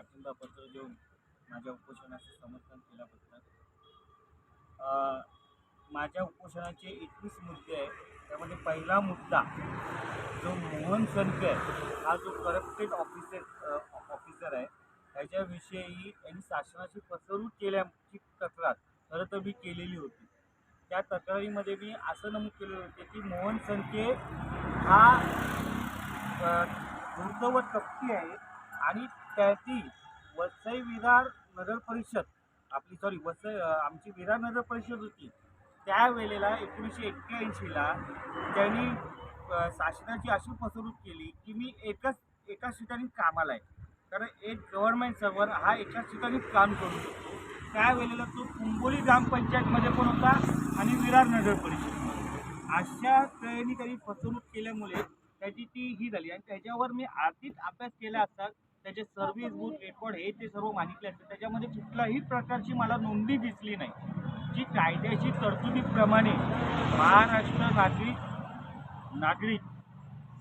पाठिंबा पत्र देऊन माझ्या उपोषणाचे समर्थन केल्याबद्दल माझ्या उपोषणाचे एकवीस मुद्दे आहेत. त्यामध्ये पहिला मुद्दा जो मोहन सनके आहे हा जो करप्टेड ऑफिसर ऑफिसर आहे त्याच्याविषयी त्यांनी शासनाची फसवणूक केल्याची तक्रार खरं तर मी केलेली होती. त्या तक्रारीमध्ये मी असं नमूद केले होते की मोहन संके हा दुर्दवत धूर्त आहे आणि त्याची वसई विरार नगर परिषद आपली सॉरी वसई आमची विरार नगर परिषद होती. त्यावेळेला एकोणीसशे एक्क्याऐंशीला त्यांनी शासनाची अशी फसवणूक केली की मी एकच एकाच ठिकाणी कामाला आहे. कारण एक गव्हर्नमेंट सर्व्हर हा एकाच ठिकाणी काम करू शकतो. त्यावेळेला तो कुंबोली ग्रामपंचायतमध्ये पण होता आणि विरार नगर परिषद. अशा तऱ्हेने त्यांनी फसवणूक केल्यामुळे त्याची ती ही झाली. आणि त्याच्यावर मी आर्थिक अभ्यास केला असता त्याचे सर्व्हिस बुक रेकॉर्ड हे ते सर्व मागितले असते. त्याच्यामध्ये कुठल्याही प्रकारची मला नोंदी दिसली नाही. जी कायद्याची तरतुदीप्रमाणे महाराष्ट्र नागरिक नागरिक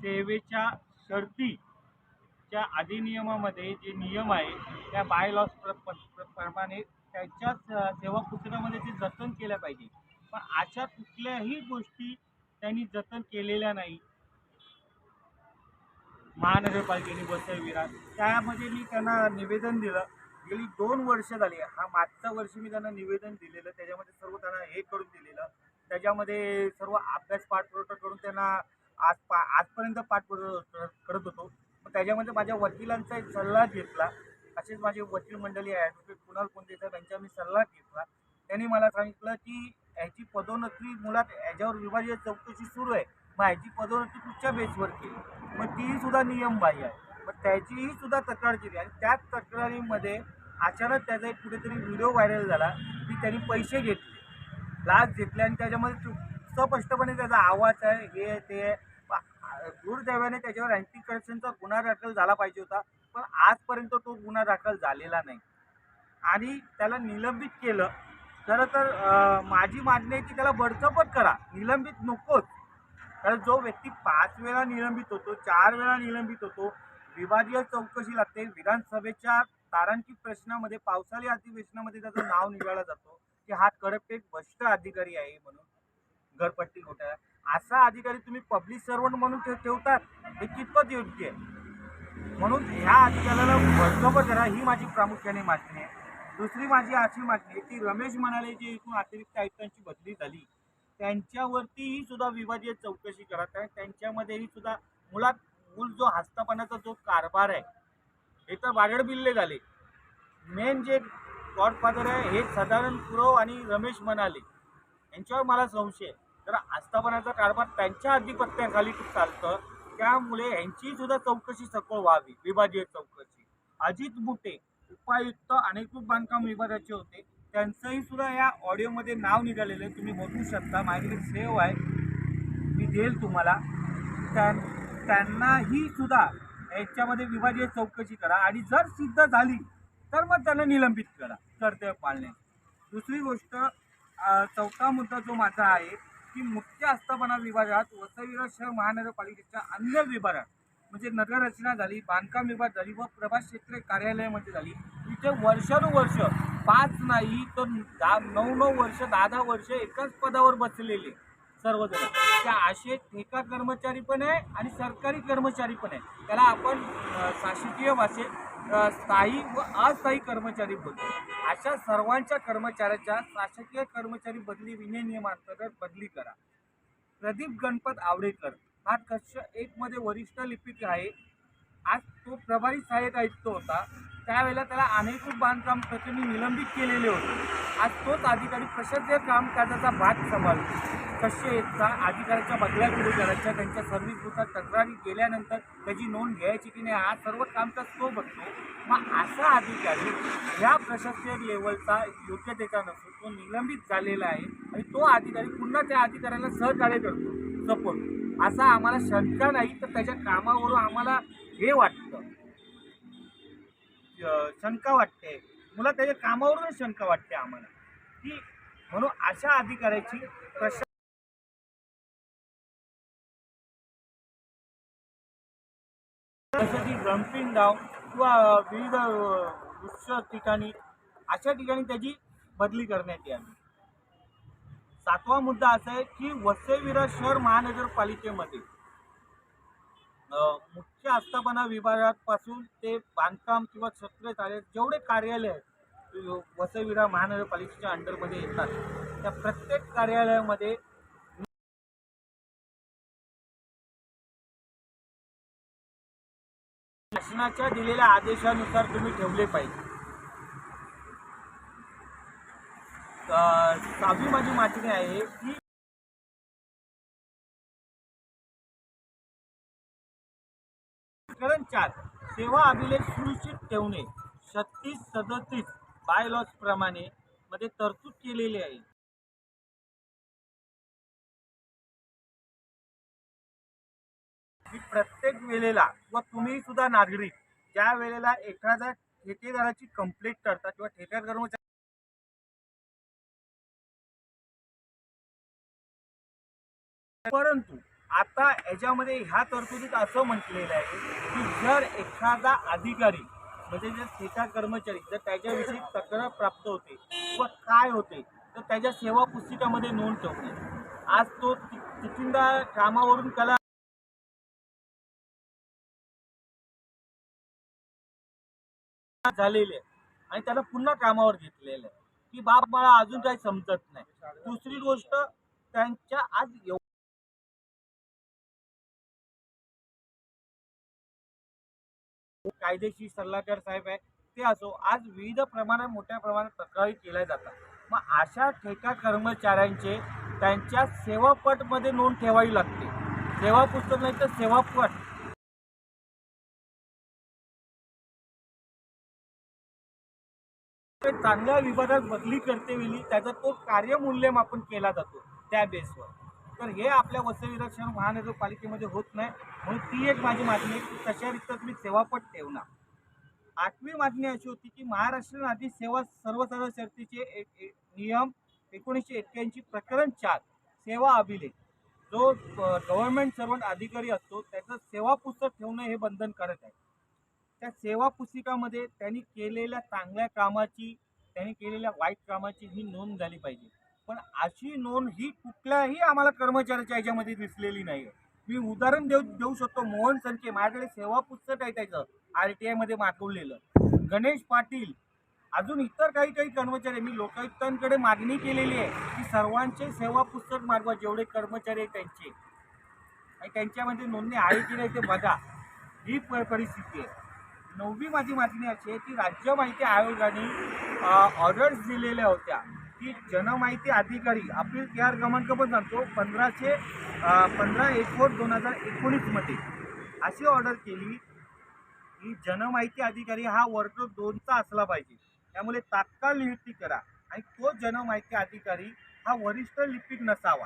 सेवेच्या शर्तीच्या अधिनियमामध्ये जे नियम आहे त्या बाय लॉस प्र प्र- प्रमाणे त्याच्या सेवा पुस्तकामध्ये ते जतन केल्या पाहिजे. पण अशा कुठल्याही गोष्टी त्यांनी जतन केलेल्या नाही. महानगरपालिकेने वसई विरार त्यामध्ये मी त्यांना निवेदन दिलं. गेली दोन वर्ष झाली. हा मागच्या वर्षी मी त्यांना निवेदन दिलेलं. त्याच्यामध्ये सर्व त्यांना हे करून दिलेलं. त्याच्यामध्ये सर्व अभ्यास पाठपुरवठा करून त्यांना आज पा आजपर्यंत पाठपुरवठा करत होतो. मग त्याच्यामध्ये माझ्या वकिलांचा एक सल्ला घेतला. असेच माझे वकील मंडळी ॲडव्होकेट कुणाल कोंडेचा त्यांचा मी सल्ला घेतला. त्यांनी मला सांगितलं की ह्याची पदोन्नती मुळात ह्याच्यावर विभागीय चौकशी सुरू आहे. मग ह्याची पदोन्नती कुठच्या बेसवर केली? मग तीही सुद्धा नियमबाह्य आहे. मग त्याचीही सुद्धा तक्रार केली. आणि त्याच तक्रारीमध्ये अचानक त्याचा एक कुठेतरी व्हिडिओ व्हायरल झाला. की त्यांनी पैसे घेतले. लाच घेतले आणि त्याच्यामध्ये स्पष्टपणे त्याचा आवाज आहे हे ते दुर्दैवाने त्याच्यावर अँटी करप्शनचा गुन्हा दाखल झाला पाहिजे होता. पण आजपर्यंत तो गुन्हा दाखल झालेला नाही. आणि त्याला निलंबित केलं. खरं तर माझी मागणी आहे की त्याला बडचपट करा. निलंबित नकोच. कारण जो व्यक्ती पाच वेळा निलंबित होतो चार वेळा निलंबित होतो विभागीय चौकशी लागते विधानसभेच्या तारांकित प्रश्नामध्ये पावसाळी अधिवेशनामध्ये त्याचं नाव निघाला जातो की हा एक भ्रष्ट अधिकारी आहे म्हणून घरपट्टी घोटाळा. असा अधिकारी तुम्ही पब्लिक सर्वंट म्हणून ठेव- ठेवतात हे कितपत योग्य आहे? म्हणून ह्या अधिकाऱ्याला बळकट करा ही माझी प्रामुख्याने मागणी आहे. दुसरी माझी अशी मागणी आहे की रमेश म्हणाले जे इथून अतिरिक्त आयुक्तांची बदली झाली त्यांच्यावरतीही सुद्धा विभागीय चौकशी करत आहे त्यांच्यामध्येही सुद्धा मुळात मूल जो हस्तापनाचा जो कारभार आहे हे तर वागड बिल्ले झाले. मेन जे गॉडफादर आहे हे सदानंद पुरव आणि रमेश म्हणाले यांच्यावर मला संशय तर आस्थापनाचा कारभार त्यांच्या अधिपत्याखाली चालतं. त्यामुळे यांची सुद्धा चौकशी सखोल व्हावी विभागीय चौकशी. अजित बुटे उपायुक्त अनेकरूप बांधकाम विभागाचे होते. त्यांचंही सुद्धा या ऑडिओमध्ये नाव निघालेलं आहे. तुम्ही बघू शकता. माझ्याकडे सेव आहे. मी देईल तुम्हाला. त्यां त्यांनाही सुद्धा याच्यामध्ये विभागीय चौकशी करा. आणि जर सिद्ध झाली तर मग त्यांना निलंबित करा. कर्तव्य पाळणे. दुसरी गोष्ट चौथा मुद्दा जो माझा आहे की मुख्य आस्थापना विभागात वसईविरा शहर महानगरपालिकेच्या अन्य विभागात म्हणजे नगररचना झाली बांधकाम विभाग झाली व प्रभास क्षेत्र कार्यालयामध्ये झाली. तिथे वर्षानुवर्ष पाच नाही तर दहा नऊ नऊ वर्ष दहा दहा वर्ष एकाच पदावर बसलेले सर्वजण. त्या असे ठेका कर्मचारी पण आहे आणि सरकारी कर्मचारी पण आहे. त्याला आपण शासकीय भाषेत स्थायी व अस्थायी कर्मचारी बोलतो. अशा सर्वांच्या कर्मचाऱ्याच्या शासकीय कर्मचारी बदली विनय नियमांतर्गत बदली करा. प्रदीप गणपत आवडेकर हा कक्ष एकमध्ये वरिष्ठ लिपिक आहे. आज तो प्रभारी सहाय्यक आयुक्त होता. त्यावेळेला त्याला अनेक बांधकाम प्रकरणी निलंबित केलेले होते. आज तोच अधिकारी प्रशासकीय कामकाजाचा भाग सांभाळतो कसे एकचा अधिकाऱ्याच्या बदल्या पुढे करायच्या त्यांच्या सर्व्हिसनुसार तक्रारी केल्यानंतर त्याची नोंद घ्यायची की नाही हा सर्व कामकाज तो बघतो. मग असा अधिकारी ह्या प्रशासकीय लेवलचा योग्यतेचा नसून तो निलंबित झालेला आहे आणि तो अधिकारी पुन्हा त्या अधिकाऱ्याला सहकार्य करतो सपोर्ट. असा आम्हाला शंका नाही तर त्याच्या कामावरून आम्हाला हे वाटतं. शंका वाटते. मुला त्याच्या कामावरूनच शंका वाटते आम्हाला. की म्हणून अशा अधिकाऱ्याची प्रशा जसं की रमपिंग गाव किंवा विविध वृक्ष ठिकाणी अशा ठिकाणी त्याची बदली करण्यात यावी. सातवा मुद्दा असा आहे की वसईविरा शहर महानगरपालिकेमध्ये मुख्य आस्थापना विभागापासून ते बांधकाम किंवा छत्र कार्य जेवढे कार्यालय आहेत वसईविरा महानगरपालिकेच्या अंडरमध्ये येतात त्या प्रत्येक कार्यालयामध्ये शासनाच्या दिलेल्या आदेशानुसार तुम्ही ठेवले पाहिजे. सहावी माझी मागणी आहे की प्रकरण चार सेवा अभिलेख सुनिश्चित ठेवणे छत्तीस सदतीस बायलॉज प्रमाणे मध्ये तरतूद केलेली आहे. की प्रत्येक वेळेला व तुम्ही सुद्धा नागरिक ज्या वेळेला एखाद्या ठेकेदाराची कंप्लेंट करता किंवा ठेकेदार कर्मचारी परंतु आता याच्यामध्ये ह्या तरतुदीत असं म्हटलेलं आहे की जर एखादा अधिकारी म्हणजे जर ठेका कर्मचारी जर त्याच्याविषयी तक्रार प्राप्त होते व काय होते तर त्याच्या सेवा पुस्तिकामध्ये नोंद ठेवणे. आज तो तिथिंदा कामावरून कला झालेले आहे आणि त्याला पुन्हा कामावर घेतलेलं आहे. की बाप मला अजून काही समजत नाही. दुसरी गोष्ट त्यांच्या आज कायदेशीर सल्लागार साहेब आहे ते असो आज विविध प्रमाणात मोठ्या प्रमाणात तक्रारी केल्या जातात. मग अशा ठेका कर्मचाऱ्यांचे त्यांच्या सेवापटमध्ये नोंद ठेवावी लागते. सेवा पुस्तक नाही तर सेवापट चांगल्या विभागात बदली करते वेळी त्याचा तो कार्यमूल्यमापन केला जातो त्या बेसवर तर हे आपल्या वसई विरक्षण महानगरपालिकेमध्ये होत नाही. म्हणून ती एक माझी मागणी की तशा रीत्या तुम्ही सेवापट ठेवणार. आठवी मागणी अशी होती की महाराष्ट्र आधी सेवा सर्वसाधारण शर्तीचे एक नियम एकोणीसशे एक्क्याऐंशी प्रकरण चार सेवा अभिलेख. जो गव्हर्नमेंट सर्वंट अधिकारी असतो त्याचं सेवा पुस्तक ठेवणं हे बंधनकारक आहे. त्या सेवा पुस्तिकामध्ये त्यांनी केलेल्या चांगल्या कामाची त्यांनी केलेल्या वाईट कामाची ही नोंद झाली पाहिजे. पण अशी नोंद ही कुठल्याही आम्हाला कर्मचाऱ्याच्या याच्यामध्ये दिसलेली नाही मी उदाहरण देऊ देऊ शकतो मोहन संचे माझ्याकडे सेवा पुस्तक आहे त्याचं आर टी आयमध्ये मागवलेलं. गणेश पाटील अजून इतर काही काही कर्मचारी मी लोकायुक्तांकडे मागणी केलेली आहे की सर्वांचे सेवा पुस्तक मागवा जेवढे कर्मचारी आहेत त्यांचे. आणि त्यांच्यामध्ये नोंदणी आहे की नाही ते बघा. ही प- परिस्थिती आहे. नववी माझी मागणी अशी आहे की राज्य माहिती आयोगाने ऑर्डर्स दिलेल्या होत्या. की जनमाहिती अधिकारी अपील केअर क्रमांक पण सांगतो पंधराशे पंधरा एकोण दोन हजार एकोणीसमध्ये अशी ऑर्डर केली की जनमाहिती अधिकारी हा वर्ग दोनचा असला पाहिजे. त्यामुळे तात्काळ नियुक्ती करा आणि तो जनमाहिती अधिकारी हा वरिष्ठ लिपिक नसावा.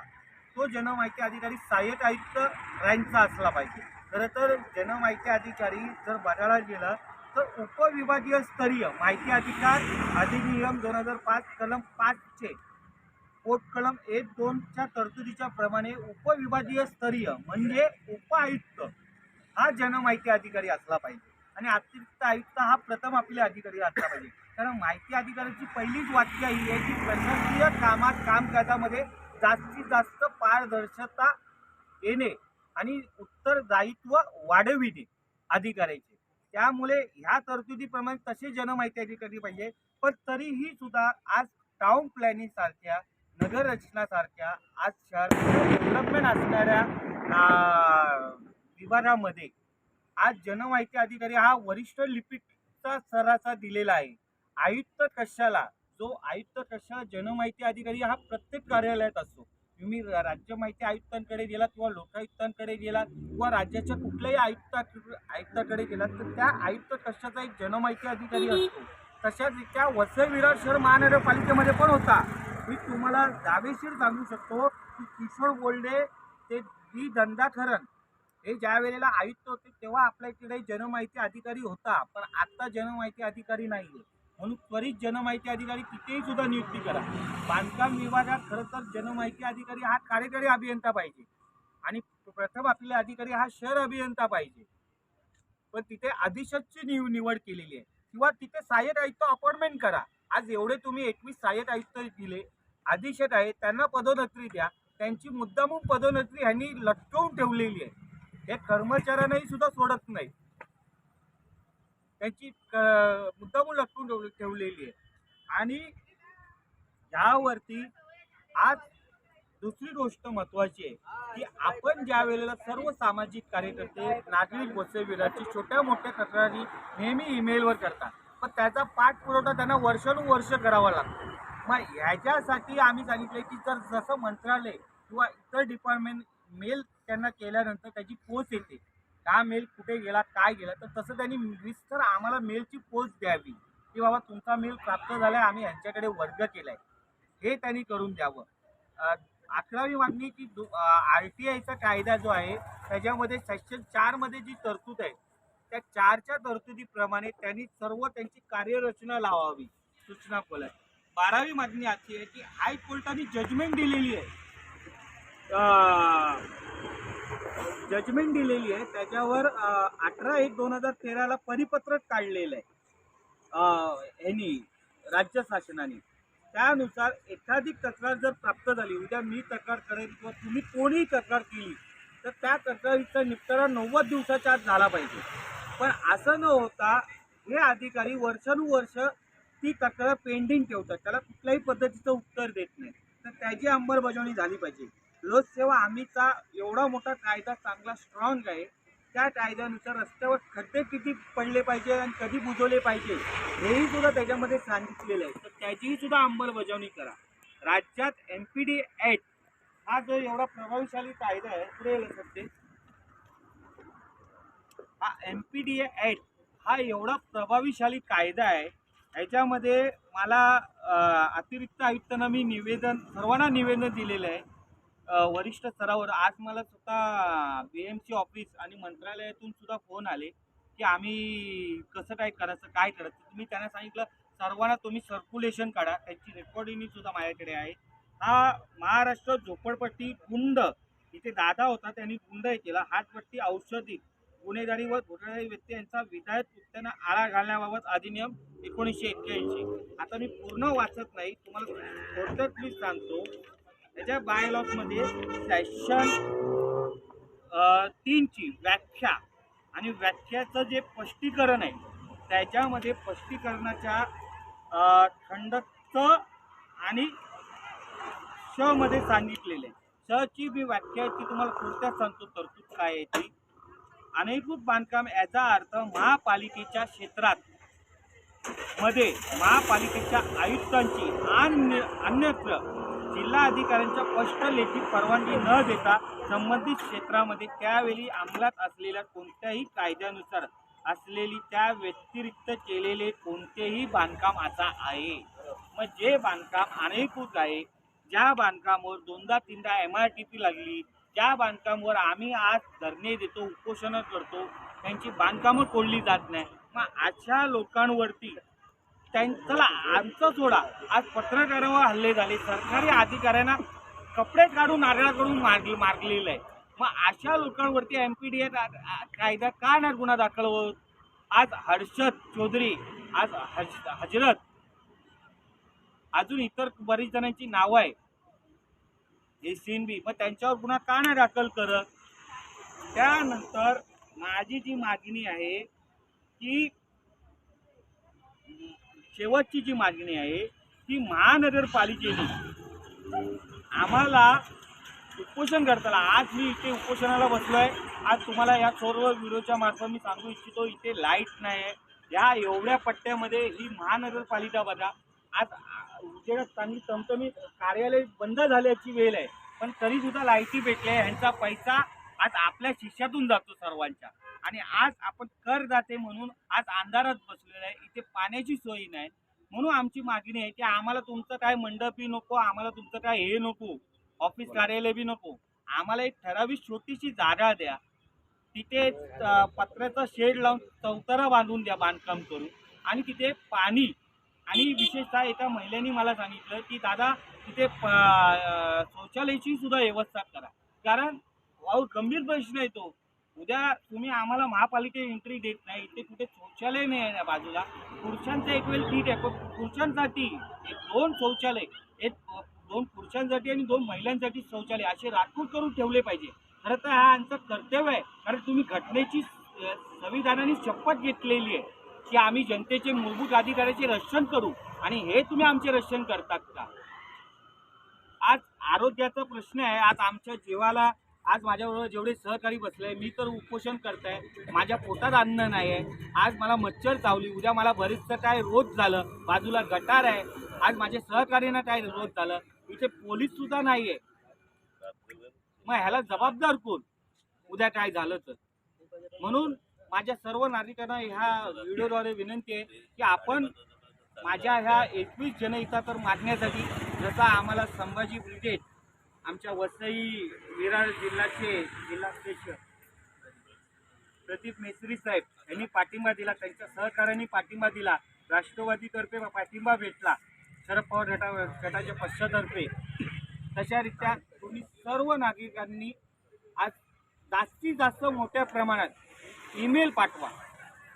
तो जनमाहिती अधिकारी सहाय्यक आयुक्त रँकचा असला पाहिजे. खरं तर जनमाहिती अधिकारी जर बघायला गेलं तर उपविभागीय स्तरीय माहिती अधिकार अधिनियम दोन हजार पाच कलम पाचचे पोट कलम एक दोनच्या तरतुदीच्या प्रमाणे उपविभागीय स्तरीय म्हणजे उपायुक्त हा जनमाहिती अधिकारी असला पाहिजे. आणि अतिरिक्त आयुक्त हा प्रथम आपले अधिकारी असला पाहिजे. कारण माहिती अधिकाऱ्याची पहिलीच वाक्य ही आहे की प्रशासकीय कामात कामकाजामध्ये जास्तीत जास्त पारदर्शकता येणे आणि उत्तरदायित्व वाढविणे अधिकाऱ्याचे. त्यामुळे ह्या तरतुदीप्रमाणे तसे जनमाहिती अधिकारी पाहिजे? पण तरीही सुद्धा आज टाउन प्लॅनिंग सारख्या नगर रचनासारख्या आज शहर डेव्हलपमेंट असणाऱ्या विभागामध्ये आज जनमाहिती अधिकारी हा वरिष्ठ लिपिकचा सराचा दिलेला आहे. आयुक्त कशाला जो आयुक्त कशा जनमाहिती अधिकारी हा प्रत्येक कार्यालयात असतो. तुम्ही राज्य माहिती आयुक्तांकडे गेलात किंवा लोकायुक्तांकडे गेलात किंवा राज्याच्या कुठल्याही आयुक्ता आयुक्ताकडे गेलात तर त्या आयुक्त कशाचा एक जनमाहिती अधिकारी असतो? तशाच त्या वसई विरार शहर महानगरपालिकेमध्ये पण होता. मी तुम्हाला दावेशीर सांगू शकतो की किशोर बोल्डे ते डी दंडाखरण हे ज्या वेळेला आयुक्त होते तेव्हा आपल्या इकडे जनमाहिती अधिकारी होता. पण आता जनमाहिती अधिकारी नाही आहे म्हणून त्वरित जनमाहिती अधिकारी तिथेही सुद्धा नियुक्ती करा. बांधकाम विभागात खरं तर जनमाहिती अधिकारी हा कार्यकारी अभियंता पाहिजे. आणि प्रथम आपल्याला अधिकारी हा शहर अभियंता पाहिजे. पण तिथे अधिशतची निव निवड केलेली आहे. किंवा तिथे सहाय्यक आयुक्त अपॉइंटमेंट करा. आज एवढे तुम्ही एकवीस सहाय्यक आयुक्त दिले अधिशत आहे त्यांना पदोन्नती द्या. त्यांची मुद्दामून पदोन्नती ह्यांनी लटकवून ठेवलेली आहे. हे कर्मचाऱ्यांनाही सुद्धा सोडत नाही त्यांची मुद्दा ठेवले ठेवलेली आहे. आणि यावरती आज दुसरी गोष्ट महत्वाची आहे की आपण ज्या वेळेला सर्व सामाजिक कार्यकर्ते नागरिक वसविराची छोट्या मोठ्या तक्रारी नेहमी ईमेलवर करतात पण त्याचा पाठपुरवठा त्यांना वर्षानुवर्ष करावा लागतो. मग ह्याच्यासाठी आम्ही सांगितले की जर जसं मंत्रालय किंवा इतर डिपार्टमेंट मेल त्यांना केल्यानंतर त्याची पोच येते. का मेल कुठे गेला काय गेला तर तसं त्यांनी विस्तर आम्हाला मेलची पोच द्यावी. की बाबा तुमचा मेल प्राप्त झाला आहे आम्ही यांच्याकडे वर्ग केला आहे हे त्यांनी करून द्यावं. अकरावी मागणी की आर टी आयचा कायदा जो आहे त्याच्यामध्ये सेक्शन चारमध्ये जी तरतूद आहे त्या चारच्या तरतुदीप्रमाणे त्यांनी सर्व त्यांची कार्यरचना लावावी सूचना फलक बारावी मागणी अशी आहे की हायकोर्टाने जजमेंट दिलेली आहे. जजमेंट दिलेली आहे. त्याच्यावर अठरा एक दोन हजार तेराला परिपत्रक काढलेलं आहे. ह्यांनी राज्य शासनाने. त्यानुसार एखादी तक्रार जर प्राप्त झाली उद्या मी तक्रार करेन किंवा तुम्ही कोणीही तक्रार केली तर त्या तक्रारीचा निपटारा नव्वद दिवसाच्या आत झाला पाहिजे. पण असं न होता हे अधिकारी वर्षानुवर्ष ती तक्रार पेंडिंग ठेवतात. त्याला कुठल्याही पद्धतीचं उत्तर देत नाही तर त्याची अंमलबजावणी झाली पाहिजे. लोकसेवा हमीचा एवढा मोठा कायदा चांगला स्ट्रॉंग आहे. त्या कायद्यानुसार रस्त्यावर खड्डे किती पडले पाहिजे आणि कधी बुजवले पाहिजे हेही सुद्धा त्याच्यामध्ये सांगितलेलं आहे. तर त्याचीही सुद्धा अंमलबजावणी करा. राज्यात एम पी डी ॲक्ट हा जो एवढा प्रभावशाली कायदा आहे पुढे सध्या हा एम पी डी ॲक्ट हा एवढा प्रभावीशाली कायदा आहे ह्याच्यामध्ये मला अतिरिक्त आयुक्तांना मी निवेदन सर्वांना निवेदन दिलेलं आहे. वरिष्ठ स्तरावर. आज मला स्वतः बी एम सी ऑफिस आणि मंत्रालयातून सुद्धा फोन आले की आम्ही कसं काय करायचं काय करायचं? मी त्यांना सांगितलं सर्वांना तुम्ही सर्क्युलेशन काढा. त्याची रेकॉर्डिंग सुद्धा माझ्याकडे आहे. हा महाराष्ट्र झोपडपट्टी गुंड इथे दादा होता त्यांनी गुंड हे केला. हातपट्टी औषधी गुन्हेगारी व घोटाळी व्यक्ती यांचा विधायक कृत्यांना आळा घालण्याबाबत अधिनियम एकोणीसशे एक्क्याऐंशी. आता मी पूर्ण वाचत नाही. तुम्हाला थोडक्यात मी सांगतो त्याच्या बायलॉजमध्ये सेशन तीनची व्याख्या आणि व्याख्याचं जे स्पष्टीकरण आहे त्याच्यामध्ये स्पष्टीकरणाच्या अ, खंड च आणि श मध्ये सांगितलेले. श ची मी व्याख्या आहे ती तुम्हाला थोडक्यात सांगतो तरतूद काय आहे ती? अनधिकृत बांधकाम याचा अर्थ महापालिकेच्या क्षेत्रात मध्ये महापालिकेच्या आयुक्तांची आणि अन्यत्र जिल्हा अधिकाऱ्यांच्या स्पष्ट लेखी परवानगी न देता संबंधित क्षेत्रामध्ये त्यावेळी अंमलात असलेल्या कोणत्याही कायद्यानुसार असलेली त्या व्यतिरिक्त केलेले कोणतेही बांधकाम आता आहे. मग जे बांधकाम अनेकूत आहे ज्या बांधकामावर दोनदा तीनदा एम आर टी पी लागली ज्या बांधकामावर आम्ही आज धरणे देतो उपोषणं करतो त्यांची बांधकामं कोडली जात नाही. मग अशा लोकांवरती त्यांच्याला आमचं सोडा. आज पत्रकारावर हल्ले झाले. सरकारी अधिकाऱ्यांना कपडे काढून नारळाकडून मार्ग मारलेलं आहे मग अशा लोकांवरती एम पी डी ए कायदा का नाही गुन्हा दाखल होत? आज हर्षद चौधरी आज हज हजरत अजून इतर बरीच जणांची नावं आहे हे सीन बी. मग त्यांच्यावर गुन्हा का नाही दाखल करत? त्यानंतर माझी जी मागणी आहे की शेवटची जी मागणी आहे ती महानगरपालिकेने आम्हाला उपोषण करताना आज मी इथे उपोषणाला बसलो आहे आज तुम्हाला या सर्व व्हिडिओच्या मार्फत मी सांगू इच्छितो इथे लाइट नाही आहे या एवढ्या पट्ट्यामध्ये ही महानगरपालिका बघा. आज उद्या चांगली चमचमी कार्यालय बंद झाल्याची वेळ आहे. पण तरीसुद्धा लाईटी भेटल्या ह्यांचा पैसा आज आपल्या शिष्यातून जातो सर्वांच्या. आणि आज आपण कर जाते म्हणून आज अंधारात बसलेलं आहे. इथे पाण्याची सोय नाही. म्हणून आमची मागणी आहे की आम्हाला तुमचं काय मंडपही नको आम्हाला तुमचं काय हे नको ऑफिस कार्यालय बी नको. आम्हाला एक ठराविक छोटीशी जागा द्या. तिथे पत्र्याचा शेड लावून चौतारा बांधून द्या बांधकाम करून. आणि तिथे पाणी. आणि विशेषतः एका महिलेने मला सांगितलं की दादा तिथे शौचालयाची सुद्धा व्यवस्था करा. कारण अहो गंभीर प्रश्न आहे तो. उद्या तुम्ही आम्हाला महापालिके एंट्री देत नाही. इथे कुठे शौचालय नाही आहे बाजूला. पुरुषांचं एक वेळ ठीक आहे पण पुरुषांसाठी एक दोन शौचालय एक दोन पुरुषांसाठी आणि दोन महिलांसाठी शौचालय असे राखून करून ठेवले पाहिजे. खरं तर हा आमचं कर्तव्य आहे कारण तुम्ही घटनेची संविधानाने शपथ घेतलेली आहे की आम्ही जनतेचे मूलभूत अधिकाराचे रक्षण करू. आणि हे तुम्ही आमचे रक्षण करतात का? आज आरोग्याचा प्रश्न आहे आज आमच्या जीवाला आज माझ्याबरोबर जेवढे सहकारी बसले मी तर उपोषण करताय माझ्या पोटात अन्न नाही आहे आज मला मच्छर चावली उद्या मला बरीचसं काय रोज झालं बाजूला गटार आहे. आज माझ्या सहकार्यांना काय रोज झालं इथे पोलीससुद्धा नाही आहे मग ह्याला जबाबदार कोण? उद्या काय झालं तर म्हणून माझ्या सर्व नागरिकांना ह्या व्हिडिओद्वारे विनंती आहे की आपण माझ्या ह्या एकवीस जनहितातर मागण्यासाठी जसा आम्हाला संभाजी ब्रिगेड आमच्या वसई विरार जिल्ह्याचे जिल्हाध्यक्ष प्रदीप मेसरी साहेब यांनी पाठिंबा दिला त्यांच्या सहकार्याने पाठिंबा दिला. राष्ट्रवादीतर्फे पाठिंबा भेटला. शरद पवार गटा गटाच्या पक्षातर्फे. तशारित्या तुम्ही सर्व नागरिकांनी आज जास्तीत जास्त मोठ्या प्रमाणात ईमेल पाठवा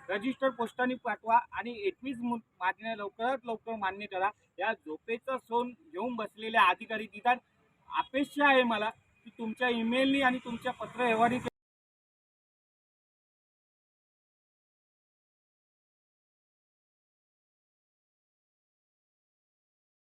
रजिस्टर पोस्टाने पाठवा आणि एकवीस मागण्या लवकरात लवकर मान्य करा. या झोपेचा सोन घेऊन बसलेल्या अधिकारी निदान अपेक्षा आहे मला की तुमच्या ईमेलनी आणि तुमच्या पत्रव्यवहारी